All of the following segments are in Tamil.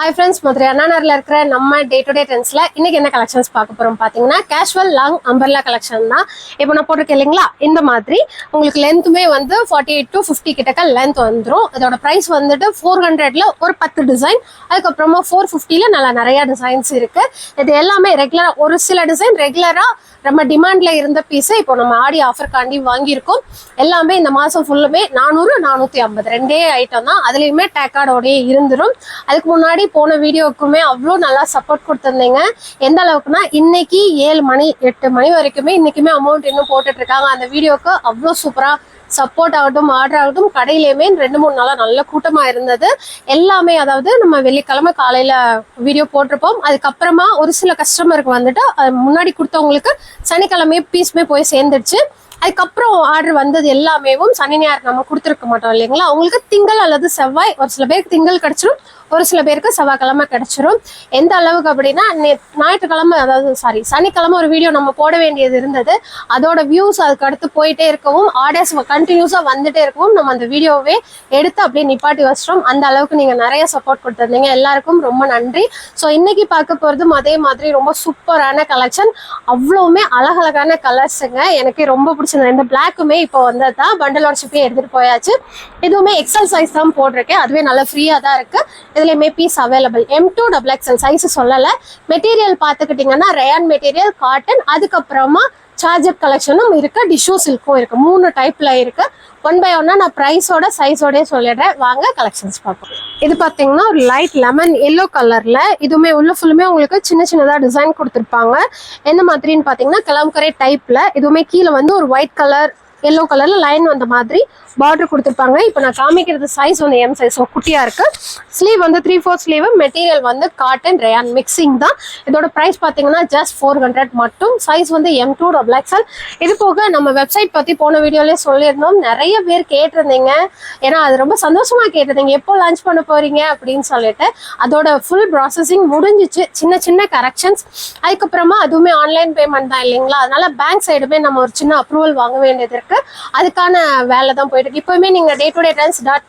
ஹாய் ஃப்ரெண்ட்ஸ் மதுரை அண்ணாநகரில் இருக்கிற நம்ம டே டு டே ட்ரெண்ட்ஸில் இன்றைக்கி என்ன கலெக்ஷன்ஸ் பார்க்க போகிறோம் பார்த்தீங்கன்னா கேஷுவல் லாங் அம்பர்லா கலெக்ஷன் தான். இப்போ நான் போட்டிருக்கேன் இல்லைங்களா? இந்த மாதிரி உங்களுக்கு லென்த்துமே வந்து ஃபார்ட்டி எயிட் டு ஃபிஃப்டி கிட்டக்க லென்த் வந்துடும் இதோட ப்ரைஸ் வந்துட்டு ஃபோர் ஹண்ட்ரடில் ஒரு பத்து டிசைன் அதுக்கப்புறமா ஃபோர் ஃபிஃப்டியில் நல்லா நிறையா டிசைன்ஸ் இருக்குது இது எல்லாமே ரெகுலராக ஒரு சில டிசைன் ரெகுலராக நம்ம டிமாண்டில் இருந்த பீஸை இப்போ நம்ம ஆடி ஆஃபர் காண்டி வாங்கியிருக்கோம். எல்லாமே இந்த மாதம் ஃபுல்லுமே நானூறு நானூற்றி ஐம்பது. ரெண்டே ஐட்டம் தான். அதுலேயுமே டேக்கார்டோடய இருந்துடும் அதுக்கு முன்னாடி போன வீடியோக்குமே அவ்வளோ நல்லா சப்போர்ட் கொடுத்துருந்தீங்க. எந்த அளவுக்குன்னா இன்னைக்கு ஏழு மணி எட்டு மணி வரைக்குமே இன்னைக்குமே அமௌண்ட் இன்னும் போட்டுட்டு இருக்காங்க அந்த வீடியோக்கு அவ்வளோ சூப்பராக சப்போர்ட் ஆகட்டும் ஆர்டர் ஆகட்டும் கடையிலையுமே ரெண்டு மூணு நாளாக நல்ல கூட்டமாக இருந்தது. எல்லாமே அதாவது நம்ம வெள்ளிக்கிழமை காலையில் வீடியோ போட்டிருப்போம். அதுக்கப்புறமா ஒரு சில கஸ்டமருக்கு வந்துட்டு அது முன்னாடி கொடுத்தவங்களுக்கு சனிக்கிழமையே பீஸுமே போய் சேர்ந்துடுச்சு. அதுக்கப்புறம் ஆர்டர் வந்தது எல்லாமேவும் சனி ஞாயிறு நம்ம கொடுத்துருக்க மாட்டோம் இல்லைங்களா? அவங்களுக்கு திங்கள் அல்லது செவ்வாய் ஒரு சில பேருக்கு திங்கள் கிடைச்சிரும். ஒரு சில பேருக்கு செவ்வாய்க்கிழமை கிடைச்சிரும். எந்த அளவுக்கு அப்படின்னா ஞாயிற்றுக்கிழமை அதாவது சாரி சனிக்கிழமை ஒரு வீடியோ நம்ம போட வேண்டியது இருந்தது. அதோட வியூஸ் அதுக்கு அடுத்து போயிட்டே இருக்கவும் ஆர்டர்ஸ் கண்டினியூஸாக வந்துட்டே இருக்கவும் நம்ம அந்த வீடியோவே எடுத்து அப்படியே நிப்பாட்டி வச்சிட்டோம். அந்த அளவுக்கு நீங்கள் நிறைய சப்போர்ட் கொடுத்துருந்தீங்க. எல்லாருக்கும் ரொம்ப நன்றி. ஸோ இன்னைக்கு பார்க்க போகிறதும் அதே மாதிரி ரொம்ப சூப்பரான கலெக்ஷன் அவ்வளவுமே அழகழகான கலர்ஸுங்க எனக்கு ரொம்ப பிடிச்சது இந்த பிளாக்குமே இப்போ வந்தது தான் பண்டலோட ஷிப்பே எடுத்துகிட்டு போயாச்சு. இதுவுமே எக்ஸல் சைஸ் தான் போட்டிருக்கேன். அதுவே நல்லா ஃப்ரீயாக தான் இருக்குது இதுலேயுமே piece available M to double XL size சொல்லலை. மெட்டீரியல் பார்த்துக்கிட்டிங்கன்னா ரயான் மெட்டீரியல் காட்டன் அதுக்கப்புறமா சார்ஜர் கலெக்ஷனும் இருக்கு. டிஷ்யூ சில்க்கும் இருக்கு. மூணு டைப்ல இருக்கு. ஒன் பை ஒன்னா நான் ப்ரைஸோட சைஸோடய சொல்லிடுறேன். வாங்க கலெக்ஷன்ஸ் பார்ப்போம். இது பார்த்தீங்கன்னா ஒரு லைட் லெமன் எல்லோ கலரில் இதுவுமே உள்ள ஃபுல்லுமே உங்களுக்கு சின்ன சின்னதாக டிசைன் கொடுத்துருப்பாங்க. என்ன மாதிரின்னு பார்த்தீங்கன்னா கிளம்புக்கரே டைப்பில் இதுவுமே கீழே வந்து ஒரு ஒயிட் கலர் எல்லோ கலர்ல லைன் வந்த மாதிரி பார்டர் கொடுத்துருப்பாங்க. இப்போ நான் காமிக்கிறது சைஸ் வந்து எம் சைஸ் குட்டியா இருக்கு. ஸ்லீவ் வந்து த்ரீ ஃபோர் ஸ்லீவ் மெட்டீரியல் வந்து காட்டன் ரேயான் மிக்சிங் தான். இதோட ப்ரைஸ் பார்த்தீங்கன்னா ஜஸ்ட் ஃபோர் ஹண்ட்ரட் மட்டும். சைஸ் வந்து எம் டூ டபுள் எக்ஸ்எல் இது போக நம்ம வெப்சைட் பத்தி போன வீடியோலேயே சொல்லியிருந்தோம். நிறைய பேர் கேட்டிருந்தீங்க. ஏன்னா அது ரொம்ப சந்தோஷமா கேட்டிருந்தீங்க. எப்போ லான்ச் பண்ண போறீங்க அப்படின்னு சொல்லிட்டு. அதோட ஃபுல் ப்ராசஸிங் முடிஞ்சிச்சு. சின்ன சின்ன கரெக்ஷன்ஸ் அதுக்கப்புறமா அதுவுமே ஆன்லைன் பேமெண்ட் தான் இல்லைங்களா? அதனால பேங்க் சைடுமே நம்ம ஒரு சின்ன அப்ரூவல் வாங்க வேண்டியது இருக்கு. அதுக்கான வேலை தான் போயிட்டு இருக்கு. இப்போவுமே நீங்கள் day to day trends dot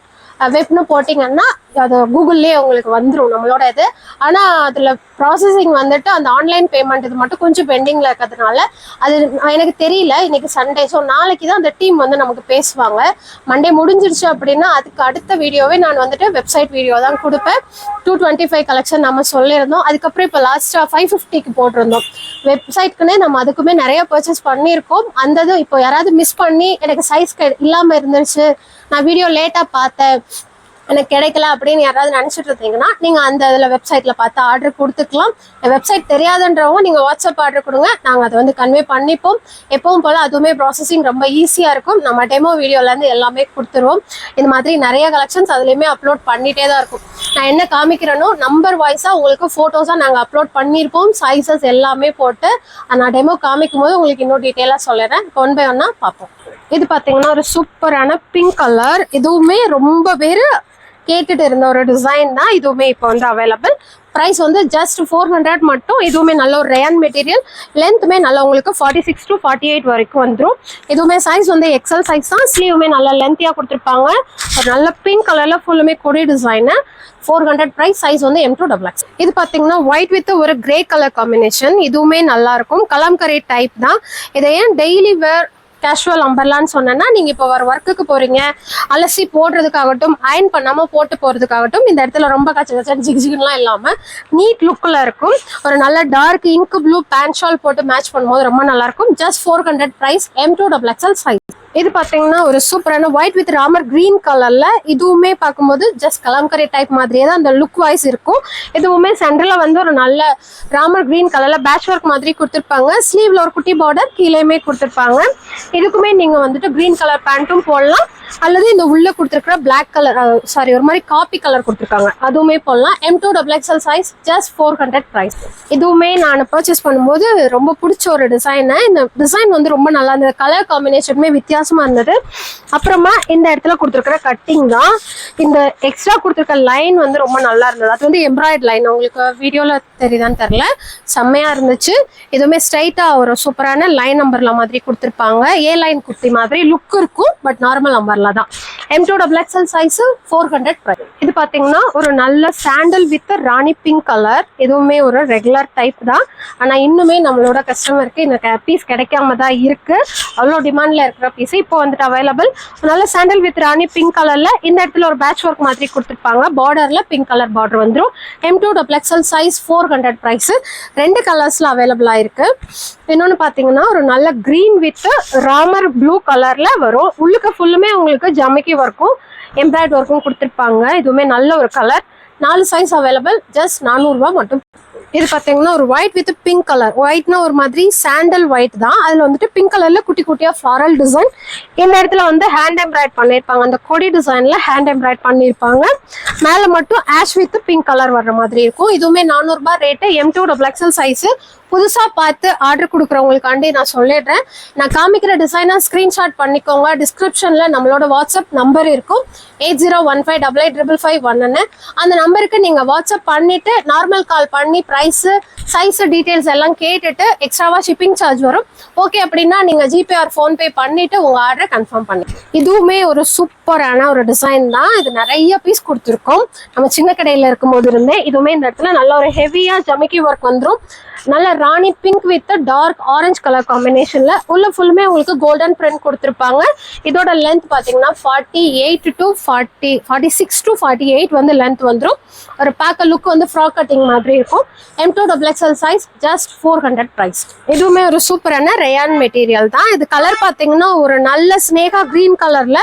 வெப்னு போட்டிங்கன்னா அது கூகுள்லேயே உங்களுக்கு வந்துடும் நம்மளோட இது. ஆனால் அதில் ப்ராசஸிங் வந்துட்டு அந்த ஆன்லைன் பேமெண்ட் இது மட்டும் கொஞ்சம் பெண்டிங்கில் இருக்கிறதுனால அது எனக்கு தெரியல. இன்னைக்கு சண்டே ஸோ நாளைக்கு தான் அந்த டீம் வந்து நமக்கு பேசுவாங்க. மண்டே முடிஞ்சிருச்சு அப்படின்னா அதுக்கு அடுத்த வீடியோவே நான் வந்துட்டு வெப்சைட் வீடியோ தான் கொடுப்பேன். டூ டுவெண்ட்டி ஃபைவ் கலெக்ஷன் நம்ம சொல்லியிருந்தோம். அதுக்கப்புறம் இப்போ லாஸ்ட்டாக ஃபைவ் ஃபிஃப்டிக்கு போட்டிருந்தோம். வெப்சைட்க்குன்னே நம்ம அதுக்குமே நிறைய பர்ச்சேஸ் பண்ணியிருக்கோம். அந்த இது இப்போ யாராவது மிஸ் பண்ணி எனக்கு சைஸ் இல்லாமல் இருந்துருச்சு. நான் வீடியோ லேட்டாக பார்த்தேன். எனக்கு கிடைக்கல அப்படின்னு யாராவது நினச்சிட்டு இருந்தீங்கன்னா நீங்கள் அந்த இதில் வெப்சைட்டில் பார்த்து ஆர்டர் கொடுத்துக்கலாம். வெப்சைட் தெரியாதுன்றவங்க நீங்கள் வாட்ஸ்அப் ஆர்டர் கொடுங்க. நாங்கள் அதை வந்து கன்வே பண்ணிப்போம். எப்பவும் போல் அதுவுமே ப்ராசஸிங் ரொம்ப ஈஸியாக இருக்கும். நம்ம டெமோ வீடியோலேருந்து எல்லாமே கொடுத்துருவோம். இந்த மாதிரி நிறைய கலெக்ஷன்ஸ் அதுலேயுமே அப்லோட் பண்ணிகிட்டே தான் இருக்கும். நான் என்ன காமிக்கிறேனோ நம்பர் வாய்ஸாக உங்களுக்கு ஃபோட்டோஸாக நாங்கள் அப்லோட் பண்ணியிருப்போம். சைஸஸ் எல்லாமே போட்டு நான் டெமோ காமிக்கும் போது உங்களுக்கு இன்னும் டீட்டெயிலாக சொல்லிடுறேன் ஒன் பை ஒன்னாக பார்ப்போம். இது பார்த்தீங்கன்னா ஒரு சூப்பரான பிங்க் கலர் இதுவுமே ரொம்ப பேர் கேட்டுட்டு இருந்த ஒரு டிசைன் தான் இதுவுமே இப்போ வந்து அவைலபிள் ப்ரைஸ் வந்து ஜஸ்ட் ஃபோர் ஹண்ட்ரட் மட்டும். இதுவுமே நல்ல ஒரு ரேன் மெட்டீரியல் லென்த்துமே நல்லா உங்களுக்கு forty six to forty eight வரைக்கும் வந்துடும் இதுவுமே சைஸ் வந்து எக்ஸல் சைஸ் தான். ஸ்லீவுமே நல்லா லென்த்தியாக கொடுத்துருப்பாங்க. ஒரு நல்ல பிங்க் கலரில் ஃபுல்லுமே கொடி design four hundred price size வந்து எம் டூ டபுள் எக்ஸ் இது பார்த்தீங்கன்னா ஒயிட் வித் ஒரு கிரே கலர் காம்பினேஷன் இதுவுமே நல்லாயிருக்கும் கலம்கரை டைப் தான். இதை ஏன் டெய்லி வேர் கேஷுவல் அம்பர்லான்னு சொன்னேன்னா நீங்கள் இப்போ ஒரு ஒர்க்குக்கு போகிறீங்க அலசி போடுறதுக்காகட்டும் அயன் பண்ணாமல் போட்டு போகிறதுக்காகட்டும் இந்த இடத்துல ரொம்ப கச்ச கச்சன் ஜிக் இல்லாமல் நீட் லுக்கில் இருக்கும். ஒரு நல்ல டார்க் இங்கு ப்ளூ பேண்ட் ஷால் போட்டு மேட்ச் பண்ணும்போது ரொம்ப நல்லா இருக்கும். Just four hundred price M to double XL size இது பாத்தீங்கன்னா ஒரு சூப்பரான ஒயிட் வித் ராமர் கிரீன் கலர்ல இதுவுமே பார்க்கும்போது ஜஸ்ட் கலாம்கரி டைப் மாதிரியே தான் அந்த லுக் வைஸ் இருக்கும். இதுவுமே சென்டர்ல வந்து ஒரு நல்ல ராமர் கிரீன் கலர்ல பேட்ச் ஒர்க் மாதிரி கொடுத்துருப்பாங்க. ஸ்லீவ்ல ஒரு குட்டி பார்டர் கீழேயுமே கொடுத்துருப்பாங்க. இதுக்குமே நீங்க வந்துட்டு கிரீன் கலர் பேண்ட்டும் போடலாம். அல்லது இந்த உள்ள கொடுத்துருக்குற பிளாக் கலர் சாரி ஒரு மாதிரி காப்பி கலர் கொடுத்துருக்காங்க. அதுவுமே போடலாம். M to double XL size just four hundred price இதுவுமே நான் பர்ச்சேஸ் பண்ணும்போது ரொம்ப பிடிச்ச ஒரு டிசைனு இந்த டிசைன் வந்து ரொம்ப நல்லா இருந்தது. கலர் காம்பினேஷனுமே வித்தியாசமாக இருந்தது. அப்புறமா இந்த இடத்துல கொடுத்துருக்குற கட்டிங் தான். இந்த எக்ஸ்ட்ரா கொடுத்துருக்க லைன் வந்து ரொம்ப நல்லா இருந்தது. அது வந்து எம்ப்ராய்ட் லைன் உங்களுக்கு வீடியோவில் தெரியுதான்னு தெரில செம்மையாக இருந்துச்சு. எதுவுமே ஸ்ட்ரைட்டாக ஒரு சூப்பரான லைன் நம்பரில் மாதிரி கொடுத்துருப்பாங்க. ஏ லைன் குர்த்தி மாதிரி லுக் இருக்கும் பட் நார்மல் நம்பர் கலர்ல தான் M to sell size size four hundred price இது பார்த்தீங்கன்னா ஒரு நல்ல sandal with Rani pink colour இதுவுமே ஒரு ரெகுலர் டைப் தான். ஆனால் இன்னுமே நம்மளோட கஸ்டமருக்கு இந்த பீஸ் கிடைக்காம தான் இருக்கு. அவ்வளோ டிமாண்ட்ல இருக்கிற பீஸ் இப்போ வந்துட்டு அவைலபிள் நல்ல சாண்டல் வித் ராணி பிங்க் கலர்ல இந்த இடத்துல ஒரு பேட்ச் ஒர்க் மாதிரி கொடுத்துருப்பாங்க. பார்டர்ல பிங்க் கலர் பார்டர் வந்துடும் M to double size four hundred price ரெண்டு கலர்ஸ்ல அவைலபிளாக இருக்கு. இன்னொன்று பார்த்தீங்கன்னா ஒரு நல்ல க்ரீன் வித் ராமர் ப்ளூ கலர்ல வரும். உள்ளுக்கு ஃபுல்லுமே உங்களுக்கு ஜமிக்கி ஒர்க்கும் எம்ப்ராய்ட் ஒர்க்கும் கொடுத்துருப்பாங்க. இதுவுமே நல்ல ஒரு கலர் நாலு சைஸ் அவைலபிள் ஜஸ்ட் நானூறுரூவா மட்டும். இது பார்த்தீங்கன்னா ஒரு ஒயிட் வித் பிங்க் கலர் ஒயிட்னா ஒரு மாதிரி சாண்டல் ஒயிட் தான். அதில் வந்துட்டு பிங்க் கலர்ல குட்டி குட்டியாக ஃப்ளாரல் டிசைன் இந்த இடத்துல வந்து ஹேண்ட் எம்ப்ராய்ட் பண்ணியிருப்பாங்க அந்த கொடி டிசைன்ல ஹேண்ட் எம்ப்ராய்ட் பண்ணியிருப்பாங்க மேலே மட்டும் ஆஷ் வித் பிங்க் கலர் வர்ற மாதிரி இருக்கும். இதுவுமே நானூறுபா rate M to double XL size புதுசாக பார்த்து ஆர்டர் கொடுக்குறவங்களுக்காண்டி நான் சொல்லிடுறேன். நான் காமிக்கிற டிசைனை ஸ்க்ரீன்ஷாட் பண்ணிக்கோங்க. டிஸ்கிரிப்ஷனில் நம்மளோட வாட்ஸ்அப் நம்பர் இருக்கும். Eight zero one five double eight triple five ஒன்னு அந்த நம்பருக்கு நீங்கள் வாட்ஸ்அப் பண்ணிவிட்டு நார்மல் கால் பண்ணி ப்ரைஸு சைஸு டீட்டெயில்ஸ் எல்லாம் கேட்டுட்டு எக்ஸ்ட்ராவாக ஷிப்பிங் சார்ஜ் வரும். ஓகே அப்படின்னா நீங்கள் ஜிபே ஆர் ஃபோன்பே பண்ணிவிட்டு உங்கள் ஆர்டரை கன்ஃபார்ம் பண்ணி இதுவுமே ஒரு சூப்பரான ஒரு டிசைன் தான். இது நிறைய பீஸ் கொடுத்துருக்கோம். நம்ம சின்ன கடையில் இருக்கும்போது இருந்தே இதுவுமே இந்த இடத்துல நல்ல ஒரு ஹெவியாக ஜமிக்கி ஒர்க் வந்துடும் நல்ல Rani pink with dark orange colour காம்பினேஷன்ல உள்ள ஃபுல்லுமே உங்களுக்கு கோல்டன் பிரிண்ட் கொடுத்துருப்பாங்க. இதோட லென்த் பார்த்தீங்கன்னா forty eight to forty forty six to forty eight வந்து லென்த் வந்துடும் ஒரு பேக்க லுக் வந்து ஃப்ராக் கட்டிங் மாதிரி இருக்கும். M to double XL size just four hundred price இதுவுமே ஒரு சூப்பரான ரேயான் மெட்டீரியல் தான். இது கலர் பார்த்தீங்கன்னா ஒரு நல்ல ஸ்னேகா கிரீன் கலர்ல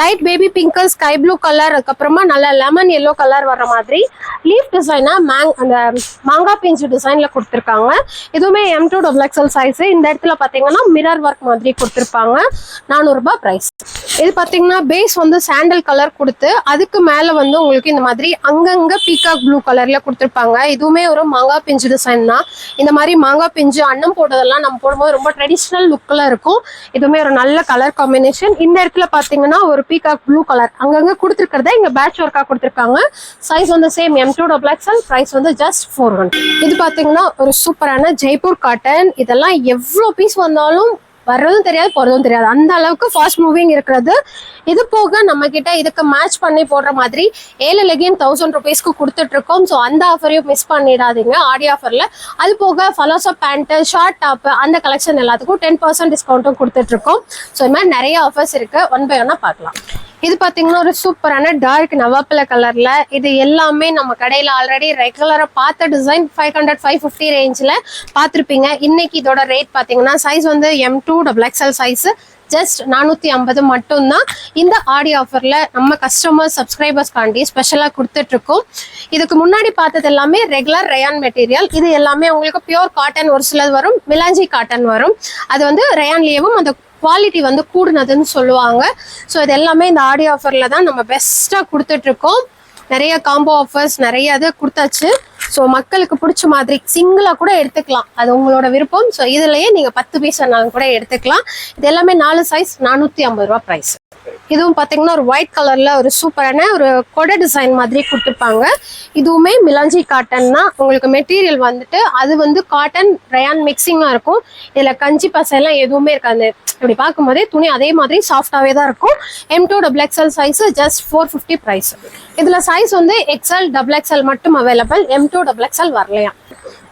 light baby pink sky blue colour அதுக்கப்புறமா நல்ல லெமன் எல்லோ கலர் வர மாதிரி. லீஃப் டிசைனா மேங் அந்த மாங்காய் பிஞ்சு டிசைன்ல கொடுத்துருக்காங்க. இதுவுமே M to double XL size இந்த இடத்துல பார்த்தீங்கன்னா மிரர் ஒர்க் மாதிரி கொடுத்துருப்பாங்க. நானூறுரூபா ப்ரைஸ் இது பார்த்தீங்கன்னா பேஸ் வந்து சாண்டல் கலர் கொடுத்து அதுக்கு மேலே வந்து உங்களுக்கு இந்த மாதிரி அங்கங்கே பீகாக் ப்ளூ கலர்ல கொடுத்துருப்பாங்க. இதுவுமே ஒரு மாங்காய் பிஞ்சு டிசைன் தான். இந்த மாதிரி மாங்காய் பிஞ்சு அன்னம் போட்டதெல்லாம் நம்ம போடும்போது ரொம்ப ட்ரெடிஷ்னல் லுக்கில் இருக்கும். இதுவுமே ஒரு நல்ல கலர் காம்பினேஷன் இந்த இடத்துல பார்த்தீங்கன்னா ஒரு பீகாக் ப்ளூ கலர் அங்கங்கே கொடுத்துருக்கிறத இங்க பேட்ச் ஒர்க்காக கொடுத்துருக்காங்க. சைஸ் வந்து same M to double XL price வந்து ஜஸ்ட் ஃபோர் ஹண்ட்ரட் இது பார்த்தீங்கன்னா ஒரு சூப்பரான ஜெய்ப்பூர் காட்டன் இதெல்லாம் எவ்வளோ பீஸ் வந்தாலும் வர்றதும் தெரியாது போறதும் தெரியாது. அந்த அளவுக்கு ஃபாஸ்ட் மூவிங் இருக்கிறது. இது போக நம்ம கிட்ட இதுக்கு மேட்ச் பண்ணி போடுற மாதிரி ஏழு லெகின் தௌசண்ட் ருபீஸ்க்கு கொடுத்துட்டு இருக்கோம் ஸோ அந்த ஆஃபரையும் மிஸ் பண்ணிடாதீங்க. ஆடி ஆஃபர்ல அது போக ஃபலோசோ பேண்ட்டு ஷார்ட் டாப்பு அந்த கலெக்ஷன் எல்லாத்துக்கும் டென் பர்சன்ட் டிஸ்கவுண்ட்டும் கொடுத்துட்டு இருக்கோம் ஸோ இது மாதிரி நிறைய ஆஃபர்ஸ் இருக்கு. ஒன் பை ஒன்னா பார்க்கலாம். இது பாத்தீங்கன்னா ஒரு சூப்பரான டார்க் நவாப்பில கலர்ல இது எல்லாமே நம்ம கடையில ஆல்ரெடி ரெகுலரா பார்த்த design five hundred five fifty ரேஞ்சில் பார்த்துருப்பீங்க. இன்னைக்கு இதோட ரேட் பார்த்தீங்கன்னா சைஸ் வந்து M to double XL size just நானூற்றி ஐம்பது மட்டும்தான். இந்த ஆடி ஆஃபரில் நம்ம கஸ்டமர் சப்ஸ்கிரைபர்ஸ்காண்டி ஸ்பெஷலாக கொடுத்துட்ருக்கோம். இதுக்கு முன்னாடி பார்த்தது எல்லாமே ரெகுலர் ரயான் மெட்டீரியல் இது எல்லாமே உங்களுக்கு பியோர் காட்டன் ஒரு சிலது வரும் மிலாஞ்சி காட்டன் வரும். அது வந்து ரயான்லேயும் அந்த குவாலிட்டி வந்து கூடுனதுன்னு சொல்லுவாங்க. ஸோ இது எல்லாமே இந்த ஆடி ஆஃபரில் தான் நம்ம பெஸ்ட்டாக கொடுத்துட்ருக்கோம். நிறைய காம்போ ஆஃபர்ஸ் நிறைய இது கொடுத்தாச்சு. ஸோ மக்களுக்கு பிடிச்ச மாதிரி சிங்கிளாக கூட எடுத்துக்கலாம். அது உங்களோட விருப்பம். ஸோ இதுலேயே நீங்கள் பத்து பீஸ் நாங்கள் கூட எடுத்துக்கலாம். இது எல்லாமே நாலு சைஸ் நானூற்றி ஐம்பது ரூபா ப்ரைஸ் இதுவும் பார்த்தீங்கன்னா ஒரு ஒயிட் கலரில் ஒரு சூப்பரான ஒரு கொடை டிசைன் மாதிரி கொடுத்துருப்பாங்க. இதுவுமே மிலாஞ்சி காட்டன் தான். உங்களுக்கு மெட்டீரியல் வந்துட்டு அது வந்து காட்டன் ரயான் மிக்சிங்காக இருக்கும். இதில் கஞ்சி பசையெல்லாம் எதுவுமே இருக்காது. இப்படி பார்க்கும்போதே துணி அதே மாதிரி சாஃப்டாகவே தான் இருக்கும். M to double XL size just four fifty price இதில் சைஸ் வந்து எக்ஸ்எல் டபுள் எக்ஸ்எல் மட்டும் available M to double XL வரலையா?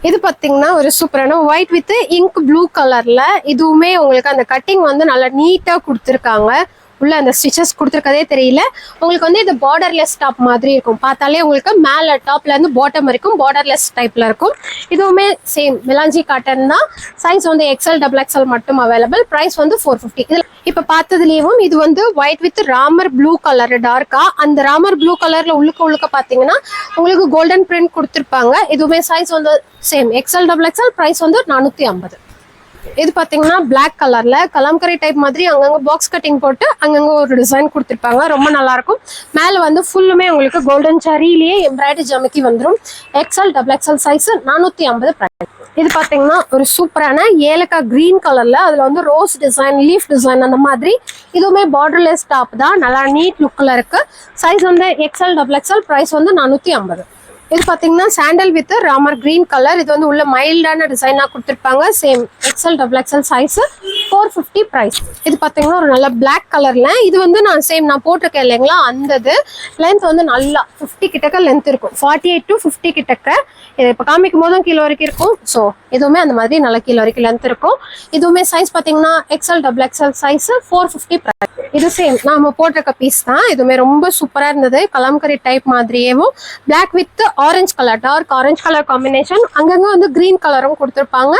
இது பார்த்தீங்கன்னா ஒரு சூப்பரான ஒயிட் வித் இங்க் ப்ளூ கலரில் இதுவுமே உங்களுக்கு அந்த கட்டிங் வந்து நல்லா நீட்டாக கொடுத்துருக்காங்க. உள்ள அந்த ஸ்டிச்சஸ் கொடுத்துருக்கதே தெரியல. உங்களுக்கு வந்து இது பார்டர்லெஸ் டாப் மாதிரி இருக்கும். பார்த்தாலே உங்களுக்கு மேலே டாப்ல இருந்து பாட்டம் வரைக்கும் பார்டர்லெஸ் டைப்ல இருக்கும். இதுவுமே சேம் மிலாஞ்சி காட்டன் தான். சைஸ் வந்து எக்ஸ்எல் டபுள் எக்ஸ்எல் மட்டும் அவைலபிள் ப்ரைஸ் வந்து ஃபோர் ஃபிஃப்டி இதில் இப்போ பார்த்ததுலேயும் இது வந்து white with Ramar blue colour டார்க்கா அந்த ராமர் ப்ளூ கலர்ல உள்ளுக்க உள்ளுக்க பார்த்தீங்கன்னா உங்களுக்கு கோல்டன் பிரிண்ட் கொடுத்துருப்பாங்க. இதுவுமே சைஸ் வந்து same XL double XL price வந்து நானூற்றி ஐம்பது. இது பாத்தீங்கன்னா பிளாக் கலர்ல கலாம்கரி டைப் மாதிரி அங்கங்க பாக்ஸ் கட்டிங் போட்டு அங்கங்க ஒரு டிசைன் கொடுத்துருப்பாங்க. ரொம்ப நல்லா இருக்கும் மேல வந்து ஃபுல்லுமே உங்களுக்கு கோல்டன் சரியிலேயே எம்ப்ராய்டரி ஜமிக்கி வந்துடும் எக்ஸ்எல் டபுள் எக்ஸ்எல் சைஸ் நானூத்தி ஐம்பது இது பாத்தீங்கன்னா ஒரு சூப்பரான ஏலக்காய் கிரீன் கலர்ல அதுல வந்து ரோஸ் டிசைன் லீஃப் டிசைன் அந்த மாதிரி. இதுவுமே பார்டர்லெஸ் டாப் தான். நல்லா நீட் லுக்ல இருக்கு. சைஸ் வந்து எக்ஸ்எல் டபுள் எக்ஸ்எல் ப்ரைஸ் வந்து நானூத்தி ஐம்பது. இது பார்த்தீங்கன்னா sandal with Ramar green colour இது வந்து உள்ள மைல்டான டிசைனாக கொடுத்துருப்பாங்க. Same XL double XL size four fifty price இது பார்த்தீங்கன்னா ஒரு நல்ல பிளாக் கலரில் இது வந்து நான் சேம் நான் போட்டிருக்கேன் இல்லைங்களா? அந்த இது லென்த் வந்து நல்லா ஃபிஃப்டி கிட்டக்க லென்த் இருக்கும். ஃபார்ட்டி எயிட் டு ஃபிஃப்டி கிட்டக்க. இது இப்போ காமிக்கும் போதும் கீழே வரைக்கும் இருக்கும். ஸோ இதுவுமே அந்த மாதிரி நல்லா கீழே வரைக்கும் லென்த் இருக்கும். இதுவுமே சைஸ் பார்த்தீங்கன்னா XL double XL size four fifty இது சேம் நாம போட்டிருக்க பீஸ் தான். இதுவுமே ரொம்ப சூப்பராக இருந்தது. Kalamkari type மாதிரியேவும். Black with orange colour dark orange colour combination அங்கங்க வந்து கிரீன் கலரும் கொடுத்துருப்பாங்க.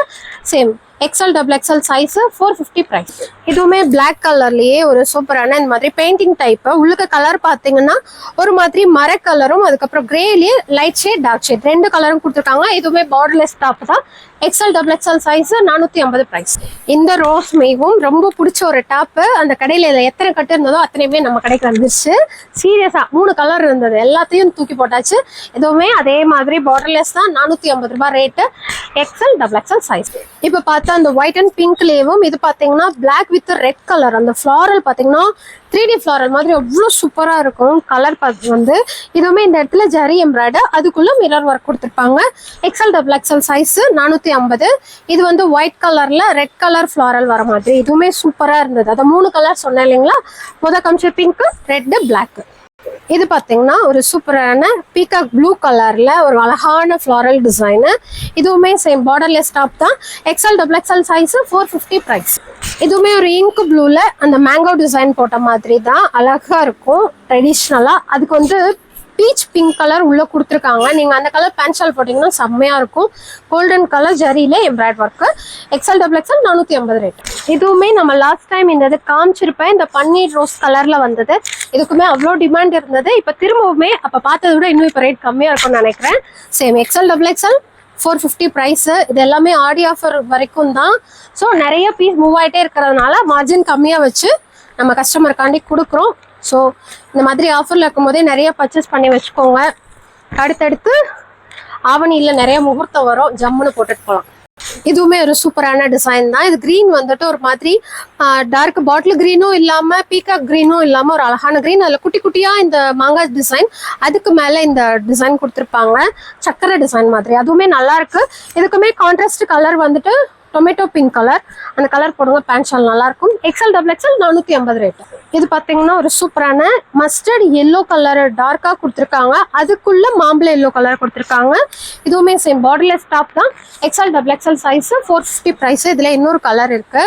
Same XL double XL size four fifty price இதுவுமே பிளாக் கலர்லயே ஒரு சூப்பரான இந்த மாதிரி பெயிண்டிங் டைப் உள்ளுக்க கலர் பார்த்தீங்கன்னா ஒரு மாதிரி மர கலரும் அதுக்கப்புறம் கிரேலயே லைட் ஷேட் டார்க் ஷேட் ரெண்டு கலரும் கொடுத்துருக்காங்க. இதுவுமே பார்டர்லெஸ் டாப் தான். எக்ஸ்எல் டபுள் எக்ஸ்எல் சைஸ் நானூற்றி ஐம்பது ப்ரைஸ் இந்த ரோஸ் மேவும் ரொம்ப பிடிச்ச ஒரு டாப்பு அந்த கடையில் இதில் எத்தனை கட்டு இருந்ததோ அத்தனையுமே நம்ம கடைக்கு வந்துருச்சு சீரியஸாக மூணு கலர் இருந்தது. எல்லாத்தையும் தூக்கி போட்டாச்சு. எதுவுமே அதே மாதிரி பார்டர்லெஸ் தான். நானூற்றி ஐம்பது ரூபாய் rate XL double XL size இப்போ பார்த்தா அந்த ஒயிட் அண்ட் பிங்க்லேயும் இது பார்த்தீங்கன்னா பிளாக் வித் ரெட் கலர் அந்த ஃப்ளாரல் பார்த்தீங்கன்னா த்ரீ டி ஃப்ளாரல் மாதிரி அவ்வளோ சூப்பராக இருக்கும். கலர் பார்த்து வந்து இதுவுமே இந்த இடத்துல ஜரி எம்ப்ராய்டு அதுக்குள்ளே மிரர் ஒர்க் கொடுத்துருப்பாங்க. எக்ஸல் டபுள் எக்ஸல் சைஸு நானூற்றி ஐம்பது. இது வந்து ஒயிட் கலரில் ரெட் கலர் ஃப்ளாரல் வர மாதிரி. இதுவுமே சூப்பராக இருந்தது. அதை மூணு கலர் சொன்னேன் இல்லைங்களா? முத கமிச்ச பிங்க்கு ரெட்டு பிளாக்கு இது பார்த்தீங்கன்னா ஒரு சூப்பரான பீகாக் ப்ளூ கலரில் ஒரு அழகான ஃப்ளாரல் டிசைனு இதுவுமே சேம் பார்டர்லெஸ் டாப் தான். XL double XL size four fifty price இதுவுமே ஒரு இங்க் ப்ளூவில் அந்த மேங்கோ டிசைன் போட்ட மாதிரி தான். அழகாக இருக்கும் ட்ரெடிஷ்னலாக அதுக்கு வந்து பீச் பிங்க் கலர் உள்ள கொடுத்துருக்காங்க. நீங்க அந்த கலர் பேண்ட் ஷால் போட்டீங்கன்னா செம்மையா இருக்கும். Golden colour ஜரியில embroidery work XL double XL நானூத்தி ஐம்பது ரேட் இதுவுமே நம்ம லாஸ்ட் டைம் இந்த இது காமிச்சிருப்பேன். இந்த பன்னீர் ரோஸ் கலர்ல வந்தது. இதுக்குமே அவ்வளோ டிமாண்ட் இருந்தது. இப்போ திரும்பவுமே அப்போ பார்த்ததை விட இன்னும் இப்போ ரேட் கம்மியாக இருக்கும்னு நினைக்கிறேன். Same XL double XL four fifty price இது எல்லாமே ஆடி ஆஃபர் வரைக்கும் தான். ஸோ நிறைய பீஸ் மூவ் ஆகிட்டே இருக்கிறதுனால மார்ஜின் கம்மியாக வச்சு நம்ம கஸ்டமருக்காண்டி கொடுக்குறோம். ஸோ இந்த மாதிரி ஆஃபரில் இருக்கும்போதே நிறைய பர்ச்சேஸ் பண்ணி வச்சுக்கோங்க. அடுத்தடுத்து ஆவணியில் நிறைய முகூர்த்தம் வரும். ஜம்முன்னு போட்டுட்டு போகலாம் இதுவுமே ஒரு சூப்பரான டிசைன் தான். இது க்ரீன் வந்துட்டு ஒரு மாதிரி டார்க் பாட்டில் க்ரீனும் இல்லாமல் பீகாக் க்ரீனும் இல்லாமல் ஒரு அழகான க்ரீன் அதில் குட்டி குட்டியாக இந்த மாங்காய் டிசைன் அதுக்கு மேலே இந்த டிசைன் கொடுத்துருப்பாங்க. சக்கரை டிசைன் மாதிரி. அதுவுமே நல்லா இருக்கு. இதுக்குமே கான்ட்ராஸ்ட் கலர் வந்துட்டு டொமேட்டோ பிங்க் கலர் அந்த கலர் போடுங்க பேண்ட் ஷால் நல்லா இருக்கும் எக்ஸல் டபுள் எக்ஸல் நானூத்தி ஐம்பது ரேட்டு இது பாத்தீங்கன்னா ஒரு சூப்பரான மஸ்டர்ட் எல்லோ கலர் டார்க்கா கொடுத்துருக்காங்க. அதுக்குள்ள மாம்பழ எல்லோ கலர் கொடுத்துருக்காங்க. இதுவுமே சேம் பார்டர்லெஸ் டாப் தான். XL double XL size four fifty price இதுல இன்னொரு கலர் இருக்கு.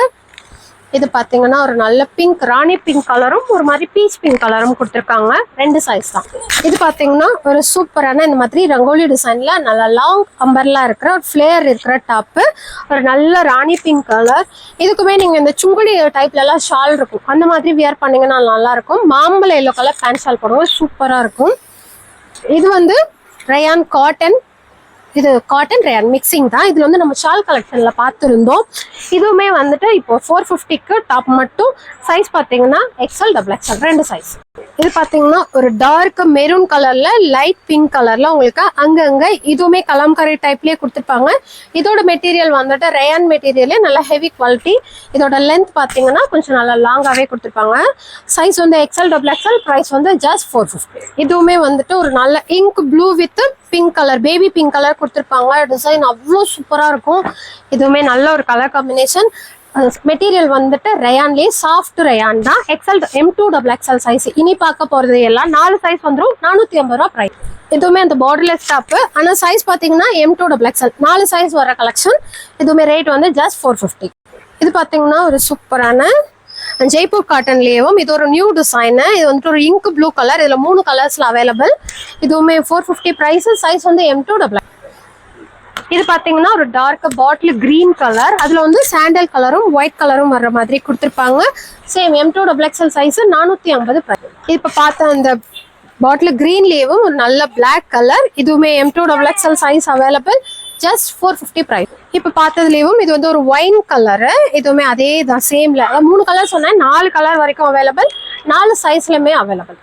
இது பாத்தீங்கன்னா ஒரு நல்ல பிங்க் ராணி பிங்க் கலரும் ஒரு மாதிரி பீச் பிங்க் கலரும் கொடுத்துருக்காங்க. ரெண்டு சைஸ் தான். இது பாத்தீங்கன்னா ஒரு சூப்பரான இந்த மாதிரி ரங்கோலி டிசைன்ல நல்ல லாங் அம்பர்லாம் இருக்கிற ஒரு ஃப்ளேயர் இருக்கிற டாப்பு ஒரு நல்ல ராணி பிங்க் கலர் இதுக்குமே நீங்க இந்த சுங்குடி டைப்லலாம் ஷால் இருக்கும். அந்த மாதிரி வியர் பண்ணீங்கன்னா நல்லா இருக்கும். மாம்பழ எல்லோ கலர் பேண்ட் ஷால் போடுவோம் சூப்பராக இருக்கும். இது வந்து ரயான் காட்டன் இது காட்டன் ரேன் மிக்சிங் தான். இதில் வந்து நம்ம ஷால் கலெக்ஷனில் பார்த்துருந்தோம். இதுவுமே வந்துட்டு இப்போ ஃபோர் ஃபிஃப்டிக்கு டாப் மட்டும். சைஸ் பார்த்தீங்கன்னா எக்ஸ்எல் டபுள் எக்ஸ்எல் ரெண்டு சைஸ் இது பார்த்தீங்கன்னா ஒரு டார்க் மெரூன் கலர்ல லைட் பிங்க் கலர்ல உங்களுக்கு அங்கங்க இதுவுமே கலாம்காரி டைப்லயே கொடுத்துருப்பாங்க. இதோட மெட்டீரியல் வந்துட்டு ரேயான் மெட்டீரியலே நல்ல ஹெவி குவாலிட்டி இதோட லென்த் பார்த்தீங்கன்னா கொஞ்சம் நல்லா லாங்காகவே கொடுத்துருப்பாங்க. சைஸ் வந்து எக்ஸ்எல் டபுள் எக்ஸ்எல் ப்ரைஸ் வந்து ஜஸ்ட் ஃபோர் ஃபிஃப்டி இதுவுமே வந்துட்டு ஒரு நல்ல ink blue with pink colour baby pink colour கொடுத்துருப்பாங்க டிசைன் அவ்வளோ சூப்பராக இருக்கும். இதுவுமே நல்ல ஒரு கலர் காம்பினேஷன் மெட்டீரியல் வந்துட்டு ரயான்லேயே சாஃப்ட் ரயான் தான். XL M to double XL size இனி பார்க்க போகிறது எல்லாம் நாலு சைஸ் வந்துடும் நானூற்றி ஐம்பது ரூபா ப்ரைஸ் இதுவுமே அந்த பார்டர்லெஸ் டாப்பு ஆனால் சைஸ் பார்த்தீங்கன்னா எம் டூ டபுள் எக்ஸல் நாலு சைஸ் வர கலெக்ஷன் இதுவுமே ரேட் வந்து ஜஸ்ட் ஃபோர் ஃபிஃப்டி இது பார்த்தீங்கன்னா ஒரு சூப்பரான ஜெய்ப்பூர் காட்டன்லேயும் இது ஒரு நியூ டிசைனு இது வந்துட்டு ஒரு இங்க் ப்ளூ கலர் இதில் மூணு கலர்ஸில் அவைலபிள் இதுவுமே ஃபோர் ஃபிஃப்டி ப்ரைஸு சைஸ் வந்து எம் டூ டபுள் இது பாத்தீங்கன்னா ஒரு டார்க் பாட்டில் கிரீன் கலர் அதுல வந்து சாண்டல் கலரும் ஒயிட் கலரும் வர்ற மாதிரி கொடுத்துருப்பாங்க. Same M to double XL size நானூத்தி ஐம்பது இப்ப பார்த்த அந்த பாட்டில் கிரீன்லேயும் ஒரு நல்ல பிளாக் கலர் இதுவுமே M to double XL size available just four fifty price இப்போ பார்த்ததுலேயும் இது வந்து ஒரு ஒயின் கலரு இதுவுமே அதே தான் சேம்ல மூணு கலர் சொன்னேன். நாலு கலர் வரைக்கும் அவைலபிள் நாலு சைஸ்லையுமே அவைலபிள்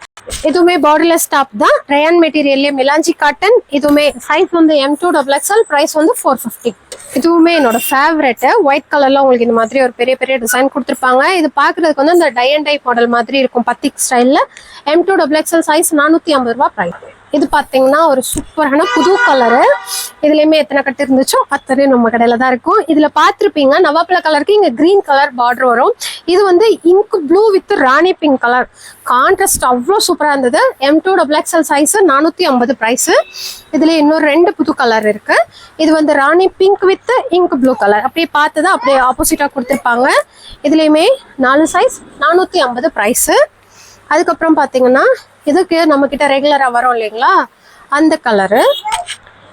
இதுவுமே பார்டர்லெஸ் டாப் தான். ரயான் மெட்டீரியல்லே மிலாஞ்சி காட்டன் இதுவுமே சைஸ் வந்து M to double XL price வந்து ஃபோர் ஃபிஃப்டி இதுவுமே என்னோட ஃபேவரெட்டு ஒயிட் கலர்ல உங்களுக்கு இந்த மாதிரி ஒரு பெரிய பெரிய டிசைன் கொடுத்துருப்பாங்க. இது பாக்குறதுக்கு வந்து இந்த டை அண்ட் டை மாடல் மாதிரி இருக்கும் பத்திக் ஸ்டைலில் M to double XL size நானூற்றி ஐம்பது ரூபா ப்ரைஸ் இது பார்த்தீங்கன்னா ஒரு சூப்பரான புது கலரு இதுலயுமே எத்தனை கட்டு இருந்துச்சோ அத்தனை நம்ம கடையில தான் இருக்கும். இதுல பார்த்துருப்பீங்க நவாப்பழ கலருக்கு இங்க கிரீன் கலர் பார்டர் வரும். இது வந்து ink blue with rani pink colour contrast அவ்வளோ சூப்பராக இருந்தது. M to double XL size நானூற்றி ஐம்பது ப்ரைஸு இதில் இன்னொரு ரெண்டு புது கலர் இருக்கு. இது வந்து rani pink with ink blue colour அப்படியே பார்த்து தான் அப்படியே ஆப்போசிட்டாக கொடுத்துருப்பாங்க. இதுலேயுமே நாலு சைஸ் நானூற்றி ஐம்பது ப்ரைஸு அதுக்கப்புறம் பார்த்தீங்கன்னா இதுக்கு நம்ம கிட்ட ரெகுலராக வரும் இல்லைங்களா? அந்த colour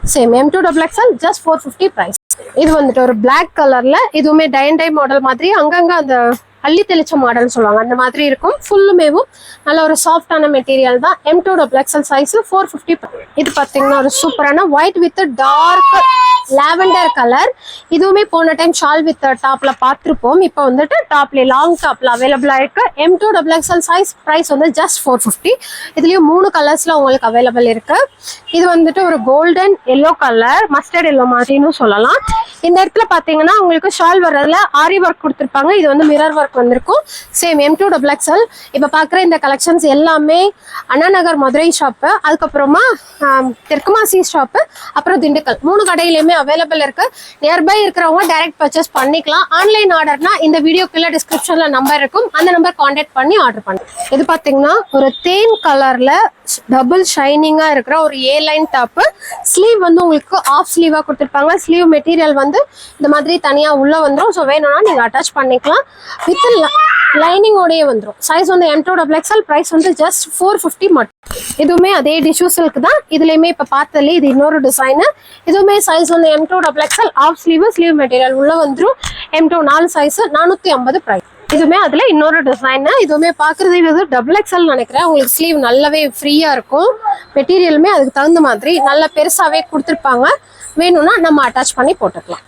same M to double XL just four fifty price இது வந்துட்டு ஒரு பிளாக் கலர்ல இதுவுமே டைன் டை மாடல் மாதிரி அங்கங்க அந்த அள்ளி தெளிச்ச மாடல்னு சொல்லுவாங்க. அந்த மாதிரி இருக்கும். ஃபுல்லுமேவும் நல்ல ஒரு சாஃப்டான மெட்டீரியல் தான். M to double size four fifty இது பார்த்தீங்கன்னா ஒரு சூப்பரான white with dark lavender colour இதுவுமே போன டைம் ஷால் வித் டாப்ல பார்த்துருப்போம் இப்போ வந்துட்டு டாப்ல லாங் டாப்ல அவைலபிளா இருக்கு M to double XL size price வந்து ஜஸ்ட் ஃபோர் ஃபிஃப்டி இதுலயும் மூணு கலர்ஸ்ல உங்களுக்கு அவைலபிள் இருக்கு. இது வந்துட்டு ஒரு golden yellow colour mustard yellow மாதிரின்னு சொல்லலாம். இந்த இடத்துல பாத்தீங்கன்னா உங்களுக்கு ஷால் வர்றதுல ஆரி ஒர்க் கொடுத்துருப்பாங்க. இது வந்து மிரர் ஒர்க் வந்திருக்கும். Same M to double XL இப்போ பார்க்குற இந்த கலெக்ஷன்ஸ் எல்லாமே அண்ணா நகர் மதுரை ஷாப்பு அதுக்கப்புறமா தெற்குமாசி ஷாப்பு அப்புறம் திண்டுக்கல். மூணு கடையிலையுமே அவைலபிள் இருக்குது நியர்பை இருக்கிறவங்க டைரக்ட் பர்ச்சேஸ் பண்ணிக்கலாம். ஆன்லைன் ஆர்டர்னா இந்த வீடியோக்குள்ள டிஸ்கிரிப்ஷனில் நம்பர் இருக்கும். அந்த நம்பர் காண்டாக்ட் பண்ணி ஆர்டர் பண்ணுங்க இது பார்த்தீங்கன்னா ஒரு தேன் கலரில் டபுள் ஷைனிங்காக இருக்கிற ஒரு ஏ லைன் டாப்பு ஸ்லீவ் வந்து உங்களுக்கு ஆஃப் ஸ்லீவாக கொடுத்துருப்பாங்க. ஸ்லீவ் மெட்டீரியல் வந்து இந்த மாதிரி தனியாக உள்ளே வந்துடும் ஸோ வேணும்னா நீங்கள் அட்டாச் பண்ணிக்கலாம். வித் லைனிங்கோடயே வந்துடும் சைஸ் வந்து M to double XL price வந்து ஜஸ்ட் ஃபோர் ஃபிஃப்டி மட்டும். இதுவுமே அதே டிஷ்யூ சில்க் தான். இதுலேயுமே இப்போ பார்த்ததுலேயே இது இன்னொரு டிசைனு இதுவுமே சைஸ் வந்து M to double XL half sleeve sleeve material உள்ளே வந்துடும் எம் டூ நாலு சைஸ் நானூற்றி ஐம்பது ப்ரைஸ் இதுவுமே அதுல இன்னொரு டிசைன் இதுவுமே பாக்குறது இது டபுள் எக்ஸ்எல் நினைக்கிறேன். உங்களுக்கு ஸ்லீவ் நல்லாவே ஃப்ரீயா இருக்கும். மெட்டீரியலுமே அதுக்கு தகுந்த மாதிரி நல்ல பெருசாவே கொடுத்துருப்பாங்க. வேணும்னா நம்ம அட்டாச் பண்ணி போட்டுக்கலாம்.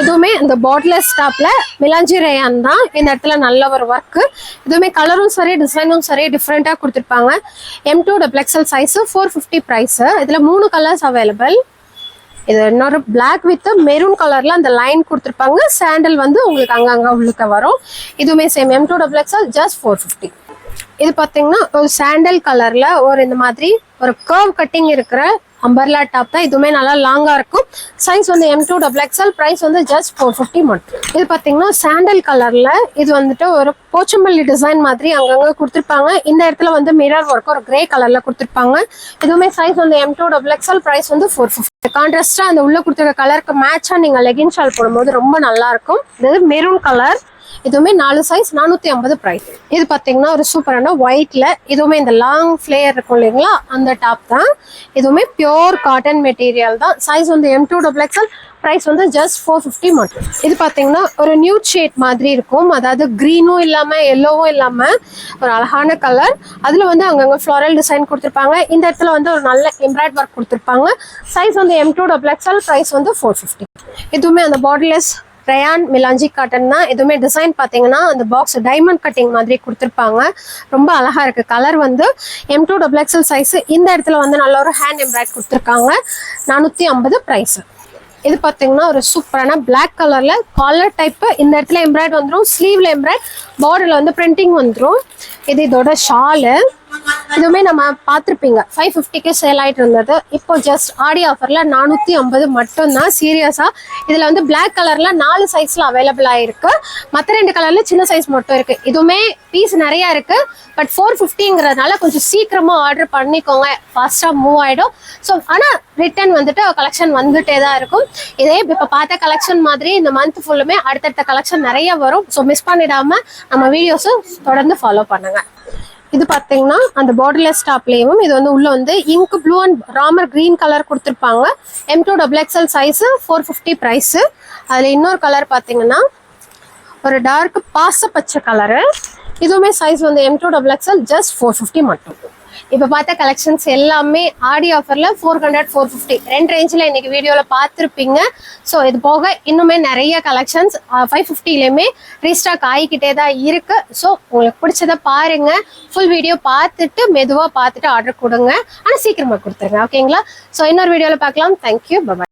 இதுவுமே இந்த பாட்லெஸ் டாப்ல மிலாஞ்சி ரேயான் தான் இந்த இடத்துல நல்ல ஒரு ஒர்க் இதுவுமே கலரும் சரி டிசைனும் சரி டிஃப்ரெண்டா கொடுத்துருப்பாங்க. M to double XL size four fifty price இதுல மூணு கலர்ஸ் அவைலபிள் இது இன்னொரு பிளாக் வித் மெரூன் கலர்ல அந்த லைன் கொடுத்துருப்பாங்க. சாண்டல் வந்து உங்களுக்கு அங்கங்க உள்ளுக்க வரும். இதுவுமே same M to double XL just four fifty இது பார்த்தீங்கன்னா ஒரு சாண்டல் கலர்ல ஒரு இந்த மாதிரி ஒரு கர்வ் கட்டிங் இருக்கிற அம்பர்லா டாப் தான். இதுவுமே நல்லா லாங்காக இருக்கும். சைஸ் வந்து M to double XL price வந்து ஜஸ்ட் ஃபோர் ஃபிஃப்டி மட்டும். இது பார்த்தீங்கன்னா சாண்டல் கலரில் இது வந்துட்டு ஒரு போச்சம்பள்ளி டிசைன் மாதிரி அங்கங்கே கொடுத்துருப்பாங்க. இந்த இடத்துல வந்து மிரர் ஒர்க் ஒரு கிரே கலரில் கொடுத்துருப்பாங்க. இதுவுமே சைஸ் வந்து M to double XL price வந்து ஃபோர் ஃபிஃப்டி கான்ட்ராஸ்டாக அந்த உள்ளே கொடுத்துருக்க கலருக்கு மேட்சாக நீங்கள் லெகின் ஷால் போடும்போது ரொம்ப நல்லாயிருக்கும் இது மெரூன் கலர் இதுவுமே நாலு சைஸ் நானூற்றி ஐம்பது ப்ரைஸ் இது பார்த்தீங்கன்னா ஒரு சூப்பரான ஒயிட்டில் இதுவுமே இந்த லாங் ஃப்ளேயர் இருக்கும் இல்லைங்களா? அந்த டாப் தான். இதுவுமே பியோர் காட்டன் மெட்டீரியல் தான். சைஸ் வந்து M to double XL price வந்து ஜஸ்ட் ஃபோர் ஃபிஃப்டி மட்டும். இது பார்த்தீங்கன்னா ஒரு நியூ ஷேட் மாதிரி இருக்கும். அதாவது க்ரீனும் இல்லாமல் எல்லோவும் இல்லாமல் ஒரு அழகான கலர் அதில் வந்து அங்கங்கே ஃப்ளோரல் டிசைன் கொடுத்துருப்பாங்க. இந்த இடத்துல வந்து ஒரு நல்ல எம்ப்ராய்ட் ஒர்க் கொடுத்துருப்பாங்க. சைஸ் வந்து M to double XL price வந்து ஃபோர் ஃபிஃப்டி இதுவுமே அந்த பாடிலெஸ் ரயான் மிலாஞ்சி காட்டன் தான். எதுவுமே டிசைன் பார்த்தீங்கன்னா அந்த பாக்ஸ் டைமண்ட் கட்டிங் மாதிரி கொடுத்துருப்பாங்க. ரொம்ப அழகாக இருக்குது கலர் வந்து M to double XL size இந்த இடத்துல வந்து நல்ல ஒரு ஹேண்ட் எம்ப்ராய்ட் கொடுத்துருக்காங்க. நானூற்றி ஐம்பது ப்ரைஸு இது பார்த்தீங்கன்னா ஒரு சூப்பரான பிளாக் கலரில் காலர் டைப்பு இந்த இடத்துல எம்ப்ராய்ட் வந்துடும் ஸ்லீவில் எம்ப்ராய்ட் பார்டரில் வந்து பிரிண்டிங் வந்துடும் இது இதோட ஷாலு இதுவுமே நம்ம பார்த்துருப்பீங்க. ஃபைவ் ஃபிஃப்டிக்கு சேல் ஆயிட்டு இருந்தது. இப்போ ஜஸ்ட் ஆடி ஆஃபரில் நானூற்றி ஐம்பது மட்டும்தான் சீரியஸாக இதில் வந்து பிளாக் கலரில் நாலு சைஸில் அவைலபிள் ஆகிருக்கு மற்ற ரெண்டு கலரில் சின்ன சைஸ் மட்டும் இருக்குது இதுவுமே பீஸ் நிறையா இருக்குது பட் ஃபோர் ஃபிஃப்டிங்கிறதுனால கொஞ்சம் சீக்கிரமாக ஆர்டர் பண்ணிக்கோங்க. ஃபாஸ்ட்டாக மூவ் ஆகிடும் ஸோ ஆனால் ரிட்டர்ன் வந்துட்டு கலெக்ஷன் வந்துட்டே தான் இருக்கும். இதே இப்போ பார்த்த கலெக்ஷன் மாதிரி இந்த மந்த் ஃபுல்லுமே அடுத்தடுத்த கலெக்ஷன் நிறைய வரும். ஸோ மிஸ் பண்ணிடாம நம்ம வீடியோஸும் தொடர்ந்து ஃபாலோ பண்ணுங்க. இது பார்த்தீங்கன்னா அந்த பார்டர்லெஸ் டாப்லேயும் இது வந்து உள்ள வந்து இங்க் ப்ளூ அண்ட் ராமர் கிரீன் கலர் கொடுத்துருப்பாங்க. M to double XL size four fifty price அதில் இன்னொரு கலர் பார்த்தீங்கன்னா ஒரு டார்க் பாச பச்சை கலரு இதுவுமே சைஸ் வந்து M to double XL just four fifty மட்டும். இப்போ பார்த்த கலெக்ஷன்ஸ் எல்லாமே ஆடி ஆஃபரில் ஃபோர் ஹண்ட்ரட் ஃபோர் ஃபிஃப்டி ரெண்டு ரேஞ்சில் இன்னைக்கு வீடியோவில் பார்த்துருப்பீங்க. ஸோ இது போக இன்னுமே நிறைய கலெக்ஷன்ஸ் ஃபைவ் ஃபிஃப்டிலையுமே ரீஸ்டாக் ஆகிக்கிட்டே தான் இருக்குது ஸோ உங்களுக்கு பிடிச்சத பாருங்கள் ஃபுல் வீடியோ பார்த்துட்டு மெதுவாக பார்த்துட்டு ஆர்டர் கொடுங்க. ஆனால் சீக்கிரமாக கொடுத்துருங்க. ஓகேங்களா ஸோ இன்னொரு வீடியோவில் பார்க்கலாம். Thank you bye bye